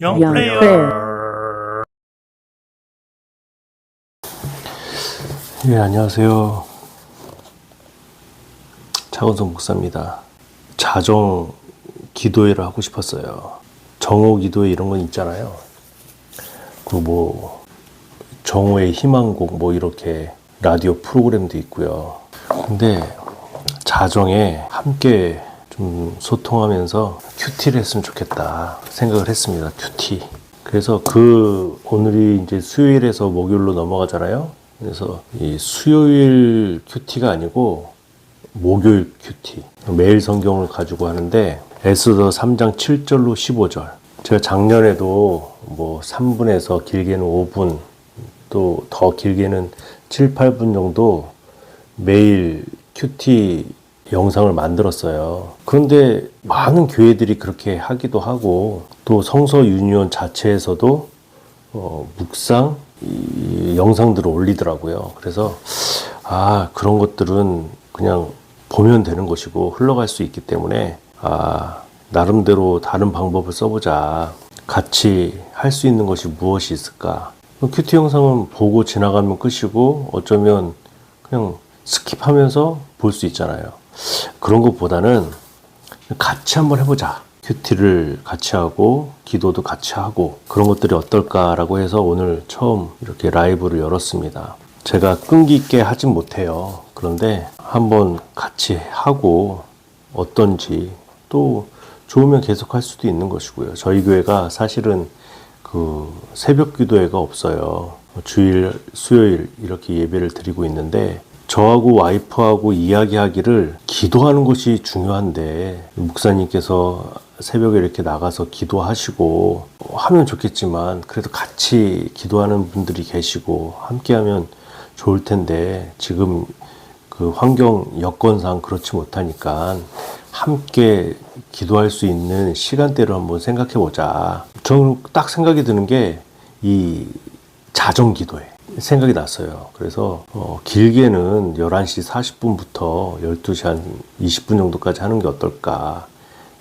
영 플레이어 예, 안녕하세요. 차은성 목사입니다. 자정 기도회를 하고 싶었어요. 정오 기도회 이런 건 있잖아요. 그뭐 정오의 희망곡 뭐 이렇게 라디오 프로그램도 있고요. 근데 자정에 함께 좀 소통하면서 큐티를 했으면 좋겠다 생각을 했습니다. 큐티. 그래서 그 오늘이 이제 수요일에서 목요일로 넘어가잖아요. 그래서 이 수요일 큐티가 아니고 목요일 큐티. 매일 성경을 가지고 하는데 에스더 3장 7절로 15절. 제가 작년에도 뭐 3분에서 길게는 5분 또 더 길게는 7, 8분 정도 매일 큐티 영상을 만들었어요. 그런데 많은 교회들이 그렇게 하기도 하고 또 성서 유니온 자체에서도 어, 묵상 이 영상들을 올리더라고요. 그래서 아 그런 것들은 그냥 보면 되는 것이고 흘러갈 수 있기 때문에 아 나름대로 다른 방법을 써보자. 같이 할 수 있는 것이 무엇이 있을까? 큐티 영상은 보고 지나가면 끝이고 어쩌면 그냥 스킵하면서 볼 수 있잖아요. 그런 것보다는 같이 한번 해보자. 큐티를 같이 하고 기도도 같이 하고 그런 것들이 어떨까라고 해서 오늘 처음 이렇게 라이브를 열었습니다. 제가 끈기 있게 하진 못해요. 그런데 한번 같이 하고 어떤지 또 좋으면 계속 할 수도 있는 것이고요. 저희 교회가 사실은 그 새벽 기도회가 없어요. 주일, 수요일 이렇게 예배를 드리고 있는데 저하고 와이프하고 이야기하기를 기도하는 것이 중요한데 목사님께서 새벽에 이렇게 나가서 기도하시고 하면 좋겠지만 그래도 같이 기도하는 분들이 계시고 함께하면 좋을 텐데 지금 그 환경 여건상 그렇지 못하니까 함께 기도할 수 있는 시간대를 한번 생각해 보자. 저는 딱 생각이 드는 게 이 자정 기도회 생각이 났어요. 그래서 어, 길게는 11시 40분부터 12시 한 20분 정도까지 하는 게 어떨까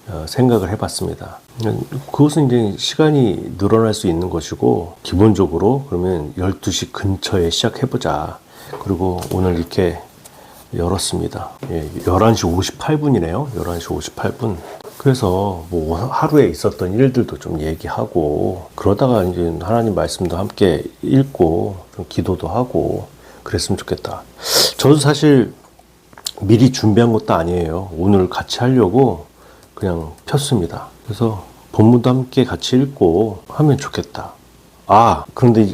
어, 생각을 해봤습니다. 그것은 이제 시간이 늘어날 수 있는 것이고 기본적으로 그러면 12시 근처에 시작해보자. 그리고 오늘 이렇게 열었습니다. 예, 11시 58분이네요. 11시 58분. 그래서 뭐 하루에 있었던 일들도 좀 얘기하고 그러다가 이제 하나님 말씀도 함께 읽고 좀 기도도 하고 그랬으면 좋겠다. 저도 사실 미리 준비한 것도 아니에요. 오늘 같이 하려고 그냥 폈습니다. 그래서 본문도 함께 같이 읽고 하면 좋겠다. 아, 그런데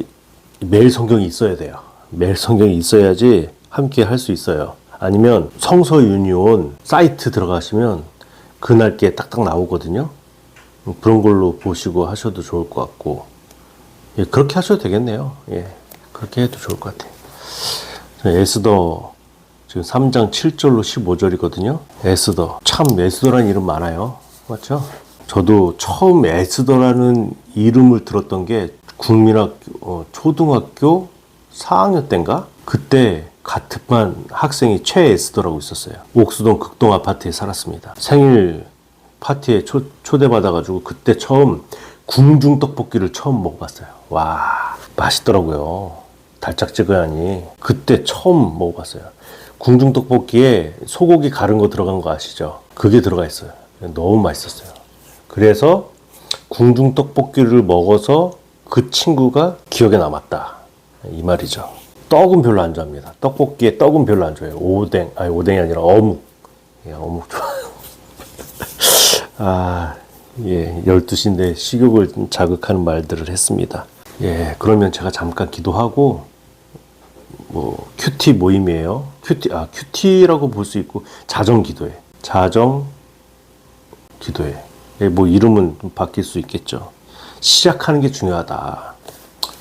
매일 성경이 있어야 돼요. 매일 성경이 있어야지 함께 할 수 있어요. 아니면 성서 유니온 사이트 들어가시면 그날 게 딱딱 나오거든요. 그런 걸로 보시고 하셔도 좋을 것 같고 예, 그렇게 하셔도 되겠네요. 예, 그렇게 해도 좋을 것 같아요. 에스더 지금 3장 7절로 15절이거든요. 에스더 참 에스더라는 이름 많아요. 맞죠? 저도 처음 에스더라는 이름을 들었던 게 국민학교 어, 초등학교 4학년 때인가? 그때 같은 반 학생이 최에스더라고 있었어요. 옥수동 극동 아파트에 살았습니다. 생일 파티에 초, 초대받아가지고 그때 처음 궁중 떡볶이를 처음 먹어봤어요. 와 맛있더라고요. 달짝지근하니 그때 처음 먹어봤어요. 궁중 떡볶이에 소고기 가른 거 들어간 거 아시죠? 그게 들어가 있어요. 너무 맛있었어요. 그래서 궁중 떡볶이를 먹어서 그 친구가 기억에 남았다. 이 말이죠. 떡은 별로 안 좋아합니다. 떡볶이에 떡은 별로 안 좋아해요. 오뎅, 아니 오뎅이 아니라 어묵. 예, 어묵 좋아요. 아, 예, 12시인데 식욕을 좀 자극하는 말들을 했습니다. 예, 그러면 제가 잠깐 기도하고 뭐 큐티 모임이에요. 큐티 아 큐티라고 볼 수 있고 자정 기도회, 자정 기도회. 예, 뭐 이름은 좀 바뀔 수 있겠죠. 시작하는 게 중요하다.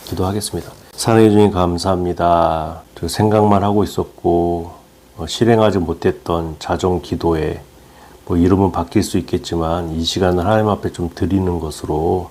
기도하겠습니다. 사랑해 주님 감사합니다. 저 생각만 하고 있었고 어, 실행하지 못했던 자정 기도회 뭐 이름은 바뀔 수 있겠지만 이 시간을 하나님 앞에 좀 드리는 것으로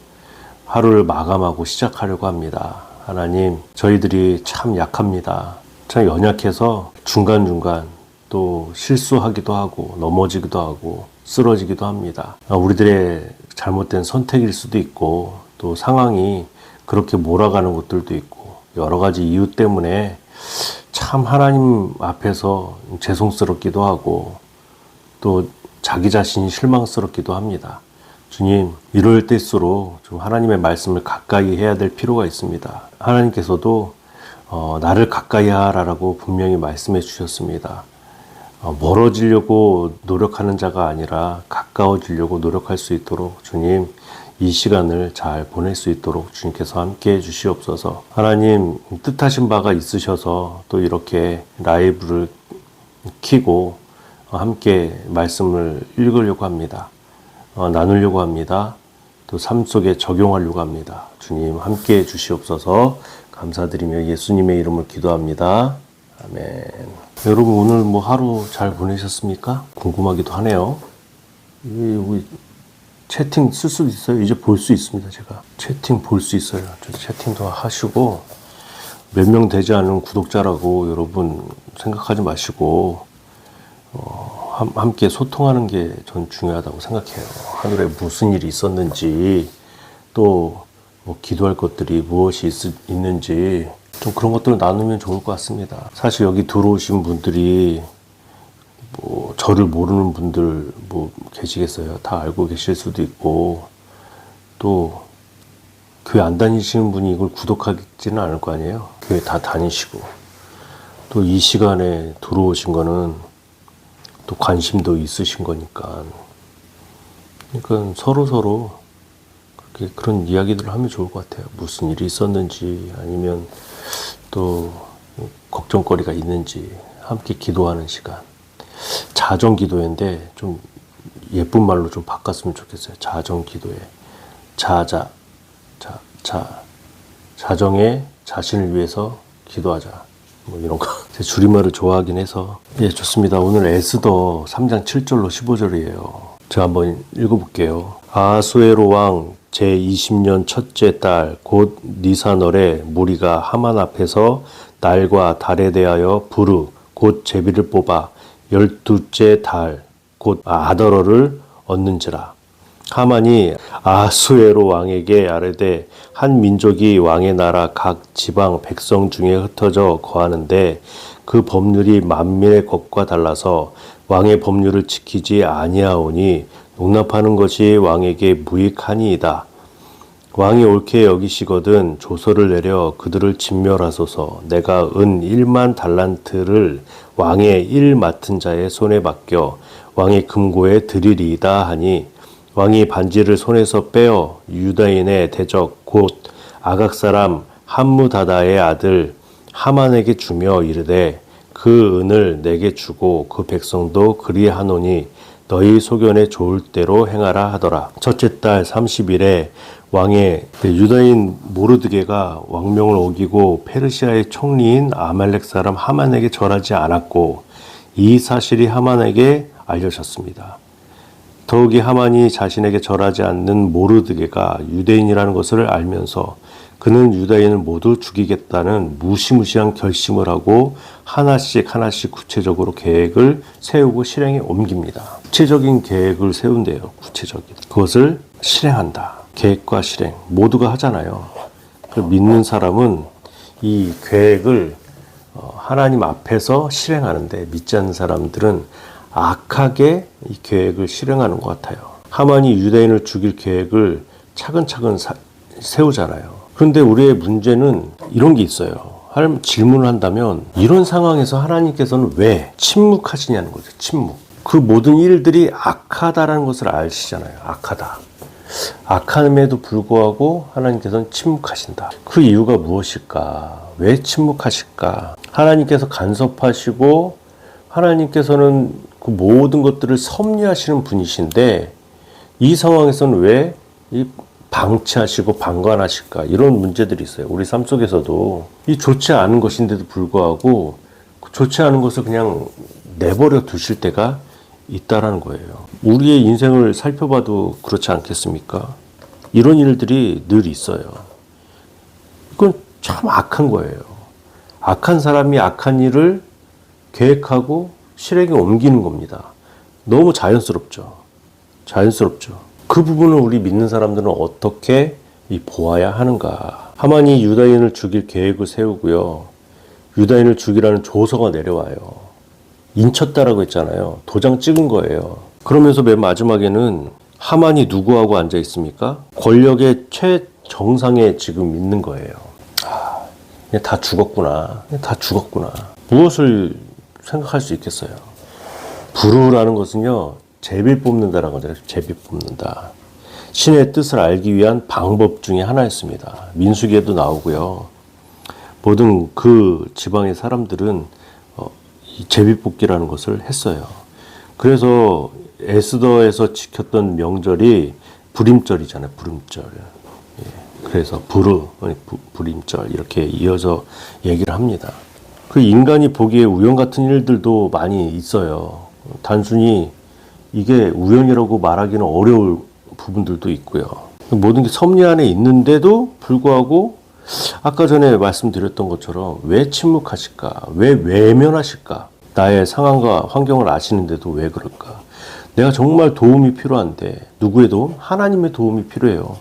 하루를 마감하고 시작하려고 합니다. 하나님, 저희들이 참 약합니다. 참 연약해서 중간중간 또 실수하기도 하고 넘어지기도 하고 쓰러지기도 합니다. 아, 우리들의 잘못된 선택일 수도 있고 또 상황이 그렇게 몰아가는 것들도 있고 여러 가지 이유 때문에 참 하나님 앞에서 죄송스럽기도 하고 또 자기 자신이 실망스럽기도 합니다. 주님, 이럴 때일수록 좀 하나님의 말씀을 가까이 해야 될 필요가 있습니다. 하나님께서도 어, 나를 가까이 하라라고 분명히 말씀해 주셨습니다. 어, 멀어지려고 노력하는 자가 아니라 가까워지려고 노력할 수 있도록 주님 이 시간을 잘 보낼 수 있도록 주님께서 함께 해 주시옵소서. 하나님 뜻하신 바가 있으셔서 또 이렇게 라이브를 키고 함께 말씀을 읽으려고 합니다. 어, 나누려고 합니다. 또 삶 속에 적용하려고 합니다. 주님 함께 해 주시옵소서 감사드리며 예수님의 이름을 기도합니다. 아멘. 여러분 오늘 뭐 하루 잘 보내셨습니까? 궁금하기도 하네요. 이 우리 채팅 쓸수 있어요? 이제 볼 수 있습니다. 제가 채팅 볼 수 있어요. 저 채팅도 하시고 몇 명 되지 않은 구독자라고 여러분 생각하지 마시고 어, 함, 함께 소통하는 게 전 중요하다고 생각해요. 하늘에 무슨 일이 있었는지 또 뭐 기도할 것들이 무엇이 있, 있는지 좀 그런 것들을 나누면 좋을 것 같습니다. 사실 여기 들어오신 분들이 뭐 저를 모르는 분들 뭐 계시겠어요. 다 알고 계실 수도 있고 또 교회 안 다니시는 분이 이걸 구독하지는 않을 거 아니에요. 교회 다 다니시고 또 이 시간에 들어오신 거는 또 관심도 있으신 거니까 그러니까 서로 서로 그렇게 그런 이야기들을 하면 좋을 것 같아요. 무슨 일이 있었는지 아니면 또 걱정거리가 있는지 함께 기도하는 시간. 자정 기도회인데 좀 예쁜 말로 좀 바꿨으면 좋겠어요. 자정 기도회. 자자. 자, 자. 자정에 자신을 위해서 기도하자. 뭐 이런 거. 제 줄임말을 좋아하긴 해서. 예, 좋습니다. 오늘 에스더 3장 7절로 15절이에요. 제가 한번 읽어볼게요. 아수에로 왕 제20년 첫째 달 곧 니사널에 무리가 하만 앞에서 날과 달에 대하여 부르 곧 제비를 뽑아 열두째 달 곧 아더러를 얻는지라. 하만이 아수에로 왕에게 아뢰되 한 민족이 왕의 나라 각 지방 백성 중에 흩어져 거하는데 그 법률이 만민의 것과 달라서 왕의 법률을 지키지 아니하오니 농납하는 것이 왕에게 무익하니이다. 왕이 옳게 여기시거든 조서를 내려 그들을 진멸하소서 내가 은 1만 달란트를 왕의 일 맡은 자의 손에 맡겨 왕의 금고에 드리리이다 하니 왕이 반지를 손에서 빼어 유다인의 대적 곧 아각 사람 함무다다의 아들 하만에게 주며 이르되 그 은을 내게 주고 그 백성도 그리하노니 너희 소견에 좋을 대로 행하라 하더라. 첫째 달 30일에 왕의 유다인 모르드게가 왕명을 어기고 페르시아의 총리인 아말렉 사람 하만에게 절하지 않았고 이 사실이 하만에게 알려졌습니다. 더욱이 하만이 자신에게 절하지 않는 모르드게가 유대인이라는 것을 알면서 그는 유다인을 모두 죽이겠다는 무시무시한 결심을 하고 하나씩 하나씩 구체적으로 계획을 세우고 실행에 옮깁니다. 구체적인 계획을 세운대요. 구체적인. 그것을 실행한다. 계획과 실행 모두가 하잖아요. 그 믿는 사람은 이 계획을 어, 하나님 앞에서 실행하는데 믿지 않는 사람들은 악하게 이 계획을 실행하는 것 같아요. 하만이 유대인을 죽일 계획을 차근차근 사- 세우잖아요. 그런데 우리의 문제는 이런 게 있어요. 질문을 한다면 이런 상황에서 하나님께서는 왜 침묵하시냐는 거죠. 침묵. 그 모든 일들이 악하다라는 것을 아시잖아요. 악하다. 악함에도 불구하고 하나님께서는 침묵하신다. 그 이유가 무엇일까? 왜 침묵하실까? 하나님께서 간섭하시고 하나님께서는 그 모든 것들을 섭리하시는 분이신데 이 상황에서는 왜 이 방치하시고 방관하실까? 이런 문제들이 있어요. 우리 삶 속에서도 이 좋지 않은 것인데도 불구하고 그 좋지 않은 것을 그냥 내버려 두실 때가 있다라는 거예요. 우리의 인생을 살펴봐도 그렇지 않겠습니까? 이런 일들이 늘 있어요. 이건 참 악한 거예요. 악한 사람이 악한 일을 계획하고 실행에 옮기는 겁니다. 너무 자연스럽죠. 자연스럽죠. 그 부분을 우리 믿는 사람들은 어떻게 이 보아야 하는가. 하만이 유다인을 죽일 계획을 세우고요. 유다인을 죽이라는 조서가 내려와요. 인쳤다라고 했잖아요. 도장 찍은 거예요. 그러면서 맨 마지막에는 하만이 누구하고 앉아 있습니까? 권력의 최정상에 지금 있는 거예요. 아, 다 죽었구나. 다 죽었구나. 무엇을 생각할 수 있겠어요? 부르라는 것은요, 제비 뽑는다라는 거죠. 제비 뽑는다. 신의 뜻을 알기 위한 방법 중에 하나였습니다. 민수기에도 나오고요. 모든 그 지방의 사람들은 어, 이 제비 뽑기라는 것을 했어요. 그래서 에스더에서 지켰던 명절이 불임절이잖아요. 불임절. 예. 그래서 부르, 불임절 이렇게 이어져 얘기를 합니다. 그 인간이 보기에 우연 같은 일들도 많이 있어요. 단순히 이게 우연이라고 말하기는 어려울 부분들도 있고요. 모든 게 섭리 안에 있는데도 불구하고 아까 전에 말씀드렸던 것처럼 왜 침묵하실까? 왜 외면하실까? 나의 상황과 환경을 아시는데도 왜 그럴까? 내가 정말 도움이 필요한데 누구의 도움? 하나님의 도움이 필요해요.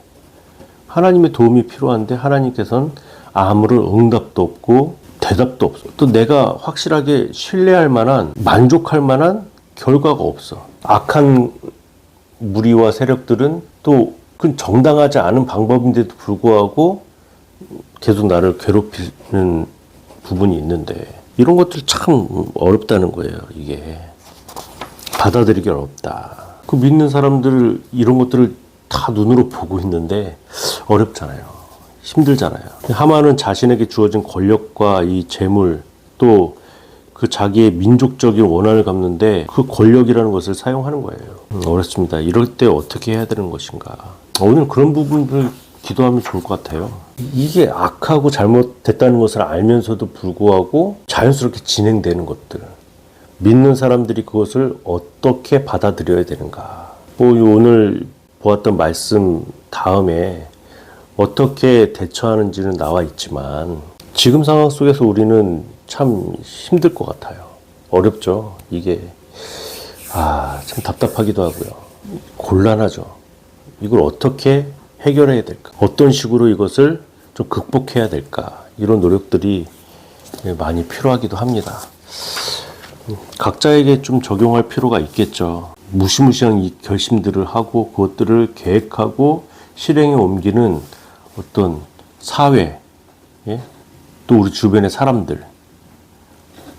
하나님의 도움이 필요한데 하나님께서는 아무런 응답도 없고 대답도 없어. 또 내가 확실하게 신뢰할 만한 만족할 만한 결과가 없어. 악한 무리와 세력들은 또 그 정당하지 않은 방법인데도 불구하고 계속 나를 괴롭히는 부분이 있는데 이런 것들 참 어렵다는 거예요. 이게 받아들이기 어렵다. 그 믿는 사람들 이런 것들을 다 눈으로 보고 있는데 어렵잖아요. 힘들잖아요. 하만은 자신에게 주어진 권력과 이 재물 또 그 자기의 민족적인 원한을 갚는데 그 권력이라는 것을 사용하는 거예요. 음, 어렵습니다. 이럴 때 어떻게 해야 되는 것인가. 오늘 그런 부분을 기도하면 좋을 것 같아요. 이게 악하고 잘못됐다는 것을 알면서도 불구하고 자연스럽게 진행되는 것들. 믿는 사람들이 그것을 어떻게 받아들여야 되는가. 뭐 오늘 보았던 말씀 다음에 어떻게 대처하는지는 나와 있지만 지금 상황 속에서 우리는 참 힘들 것 같아요. 어렵죠. 이게 아, 참 답답하기도 하고요. 곤란하죠. 이걸 어떻게 해결해야 될까? 어떤 식으로 이것을 좀 극복해야 될까? 이런 노력들이 많이 필요하기도 합니다. 각자에게 좀 적용할 필요가 있겠죠. 무시무시한 이 결심들을 하고 그것들을 계획하고 실행에 옮기는 어떤 사회, 예? 또 우리 주변의 사람들,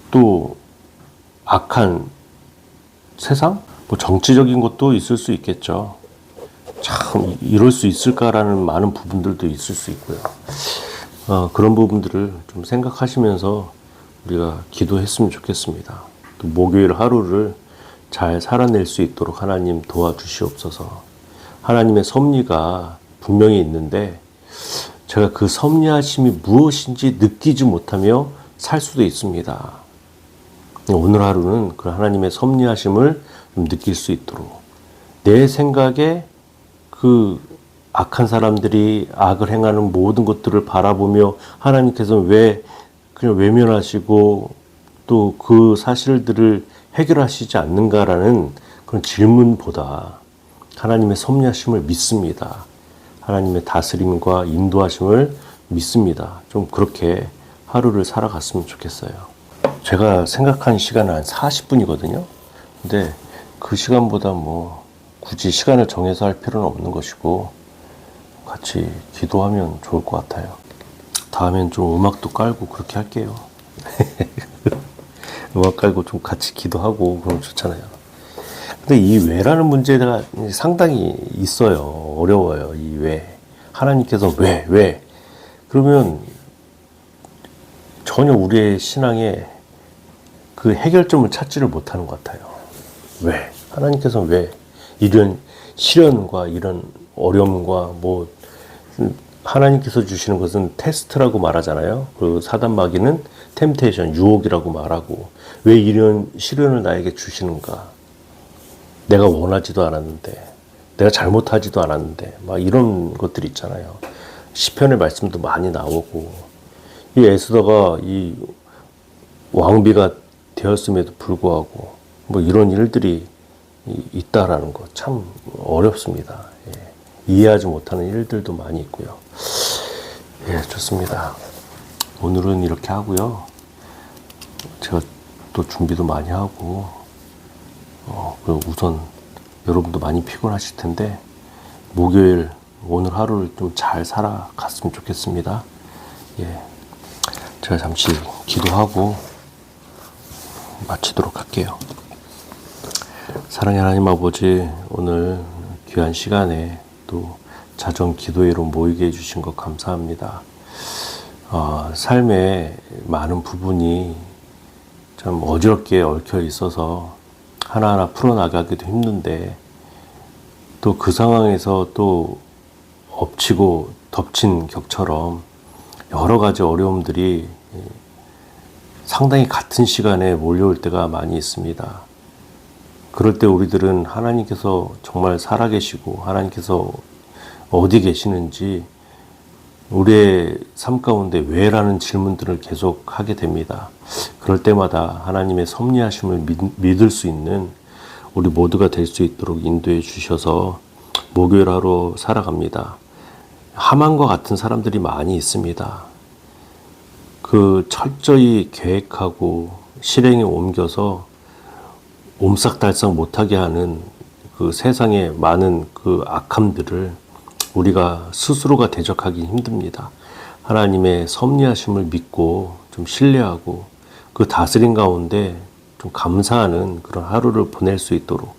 또 악한 세상, 뭐 정치적인 것도 있을 수 있겠죠. 참 이럴 수 있을까라는 많은 부분들도 있을 수 있고요. 어, 그런 부분들을 좀 생각하시면서 우리가 기도했으면 좋겠습니다. 또 목요일 하루를 잘 살아낼 수 있도록 하나님 도와주시옵소서. 하나님의 섭리가 분명히 있는데 제가 그 섭리하심이 무엇인지 느끼지 못하며 살 수도 있습니다. 오늘 하루는 그 하나님의 섭리하심을 좀 느낄 수 있도록 내 생각에 그 악한 사람들이 악을 행하는 모든 것들을 바라보며 하나님께서 왜 그냥 외면하시고 또 그 사실들을 해결하시지 않는가라는 그런 질문보다 하나님의 섭리하심을 믿습니다. 하나님의 다스림과 인도하심을 믿습니다. 좀 그렇게 하루를 살아갔으면 좋겠어요. 제가 생각한 시간은 한 40분이거든요. 근데 그 시간보다 뭐 굳이 시간을 정해서 할 필요는 없는 것이고 같이 기도하면 좋을 것 같아요. 다음엔 좀 음악도 깔고 그렇게 할게요. 음악 깔고 좀 같이 기도하고 그러면 좋잖아요. 근데 이 왜라는 문제가 상당히 있어요. 어려워요. 이 왜. 하나님께서 왜, 왜. 그러면 전혀 우리의 신앙에 그 해결점을 찾지를 못하는 것 같아요. 왜? 하나님께서 왜? 이런 시련과 이런 어려움과 뭐, 하나님께서 주시는 것은 테스트라고 말하잖아요. 그 사단 마귀는 템테이션, 유혹이라고 말하고, 왜 이런 시련을 나에게 주시는가? 내가 원하지도 않았는데, 내가 잘못하지도 않았는데, 막 이런 것들이 있잖아요. 시편의 말씀도 많이 나오고, 이 에스더가 이 왕비가 되었음에도 불구하고 뭐 이런 일들이 이- 있다라는 거 참 어렵습니다. 예. 이해하지 못하는 일들도 많이 있고요. 예, 좋습니다. 오늘은 이렇게 하고요. 제가 또 준비도 많이 하고, 어, 우선 여러분도 많이 피곤하실 텐데, 목요일 오늘 하루를 좀 잘 살아갔으면 좋겠습니다. 예. 제가 잠시 기도하고 마치도록 할게요. 사랑의 하나님 아버지, 오늘 귀한 시간에 또 자정 기도회로 모이게 해주신 것 감사합니다. 어, 삶의 많은 부분이 참 어지럽게 얽혀 있어서 하나하나 풀어나가기도 힘든데 또 그 상황에서 또 엎치고 덮친 격처럼 여러 가지 어려움들이 상당히 같은 시간에 몰려올 때가 많이 있습니다. 그럴 때 우리들은 하나님께서 정말 살아계시고 하나님께서 어디 계시는지 우리의 삶 가운데 왜라는 질문들을 계속 하게 됩니다. 그럴 때마다 하나님의 섭리하심을 믿, 믿을 수 있는 우리 모두가 될 수 있도록 인도해 주셔서 목요일 하루 살아갑니다. 하만과 같은 사람들이 많이 있습니다. 그 철저히 계획하고 실행에 옮겨서 옴싹달싹 못하게 하는 그 세상의 많은 그 악함들을 우리가 스스로가 대적하기 힘듭니다. 하나님의 섭리하심을 믿고 좀 신뢰하고 그 다스림 가운데 좀 감사하는 그런 하루를 보낼 수 있도록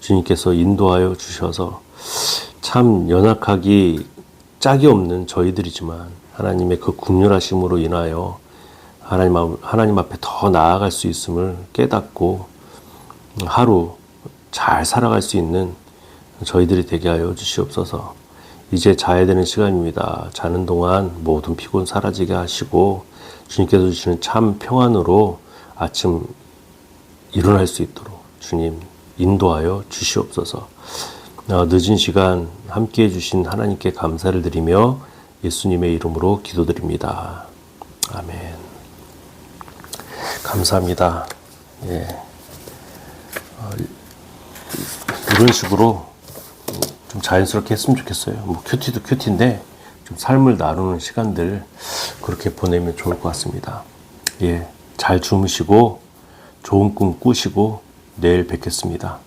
주님께서 인도하여 주셔서 참 연약하기 짝이 없는 저희들이지만 하나님의 그 국률하심으로 인하여 하나님, 앞- 하나님 앞에 더 나아갈 수 있음을 깨닫고 하루 잘 살아갈 수 있는 저희들이 되게 하여 주시옵소서. 이제 자야 되는 시간입니다. 자는 동안 모든 피곤 사라지게 하시고 주님께서 주시는 참 평안으로 아침 일어날 수 있도록 주님 인도하여 주시옵소서. 어, 늦은 시간 함께 해주신 하나님께 감사를 드리며 예수님의 이름으로 기도드립니다. 아멘. 감사합니다. 예. 어, 이런 식으로 좀 자연스럽게 했으면 좋겠어요. 뭐 큐티도 큐티인데 좀 삶을 나누는 시간들 그렇게 보내면 좋을 것 같습니다. 예. 잘 주무시고 좋은 꿈 꾸시고 내일 뵙겠습니다.